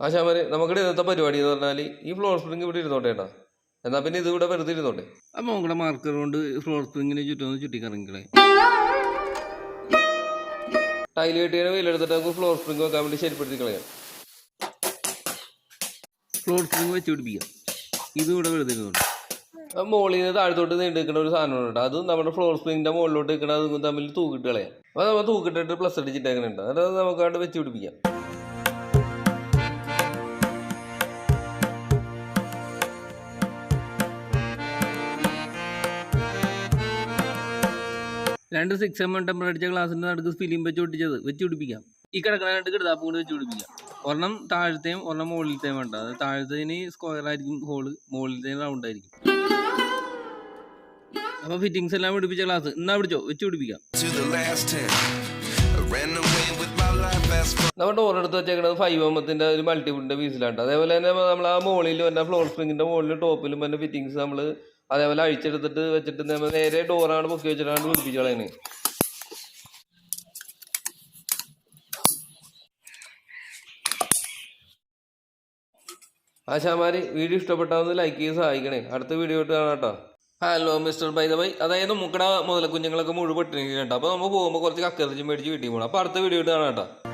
ആശാമാര് നമുക്കിടെ ഇന്നത്തെ പരിപാടി എന്ന് പറഞ്ഞാൽ ഈ ഫ്ലോർ സ്പ്രിങ് ഇവിടെ ഇരുന്നോട്ടെ ഏട്ടാ. എന്നാ പിന്നെ ഇത് ഇവിടെ വെറുതെ ഇരുന്നോട്ടെ. ആ നമ്മുടെ മാർക്കർ കൊണ്ട് ഫ്ലോർ സ്പ്രിങ്ങിനെ ചുറ്റി ചുറ്റിക്കറങ്ങിക്കളെ ടൈൽ കെട്ടിയ വെയിലെടുത്തിട്ട് നമുക്ക് ഫ്ലോർ സ്പ്രിങ് വെക്കാൻ വേണ്ടി ശരിപ്പെടുത്തി കളയാം ഫ്ലോർ സ്പ്രിങ് വെച്ച് പിടിപ്പിക്കാം. ഇത് ഇവിടെ വെറുതെ ഇരുന്നോട്ടെ. മുകളിൽ നിന്ന് താഴത്തോട്ട് നീണ്ടു നിൽക്കുന്ന ഒരു സാധനം ഉണ്ട് അത് നമ്മുടെ ഫ്ലോർ സ്പ്രിങ്ങിന്റെ മുകളിലോട്ട് നിൽക്കുന്ന അതും തമ്മിൽ തൂക്കിട്ട് കളയാം. അപ്പോൾ നമ്മൾ തൂക്കിട്ടിട്ട് പ്ലസ് അടിച്ചിട്ടേക്കുന്നുണ്ട് അത് നമുക്ക് അവിടെ വെച്ച് പിടിപ്പിക്കാം. രണ്ട് സിക്സ് എം എം ടെമ്പർ അടിച്ച ഗ്ലാസിന്റെ നടുക്ക് ഫിലിം വെച്ച് ഒട്ടിച്ചത് വെച്ച് പിടിപ്പിക്കാം. ഈ കിടക്കുന്ന രണ്ട് കിടതാപ്പ് കൊണ്ട് വെച്ച് പിടിപ്പിക്കാം. ഒരെണ്ണം താഴത്തെയും ഒരെണ്ണം മുകളിലത്തെയും വേണ്ട. അത് താഴത്തേന് സ്ക്വയർ ആയിരിക്കും ഹോൾ മുകളിലത്തേന് റൗണ്ട് ആയിരിക്കും. അപ്പൊ ഫിറ്റിങ്സ് എല്ലാം പിടിപ്പിച്ച ഗ്ലാസ് എന്നാ പിടിച്ചോ? വെച്ച് പിടിപ്പിക്കാം. നമ്മുടെ ഓരോടുത്ത് വെച്ചേക്കുന്നത് ഫൈവ് എമ്മത്തിന്റെ ഒരു മൾട്ടിവുഡിന്റെ പീസിലാണ് അതേപോലെ തന്നെ നമ്മൾ ആ മുകളിലും എന്റെ ഫ്ലോർ സ്പ്രിങ്ങിന്റെ മുകളിലും ടോപ്പിലും എന്റെ ഫിറ്റിങ്സ് നമ്മൾ അതേപോലെ അഴിച്ചെടുത്തിട്ട് വെച്ചിട്ട് നേരെ ഡോറാണ് പൊക്കി വെച്ചിട്ടാണ് പിടിപ്പിച്ച് കളയുന്നത് ആശാമാര് വീഡിയോ ഇഷ്ടപ്പെട്ടാന്ന് ലൈക്ക് ചെയ്ത് സഹായിക്കണേ. അടുത്ത വീഡിയോ ഇട്ട് കാണാം കേട്ടോ. Hello mister by the by അതായത് മുക്കട മുതല കുഞ്ഞുങ്ങളൊക്കെ മുഴുവൻ പെട്ടിരിക്കുന്നുണ്ട് അപ്പോൾ നമ്മൾ പോകുമ്പോൾ കുറച്ച് കക്കറിച്ച് മേടിച്ച് വീട്ടിൽ പോകണം അപ്പോൾ അടുത്ത വീഡിയോ ഇട്ട് കാണാം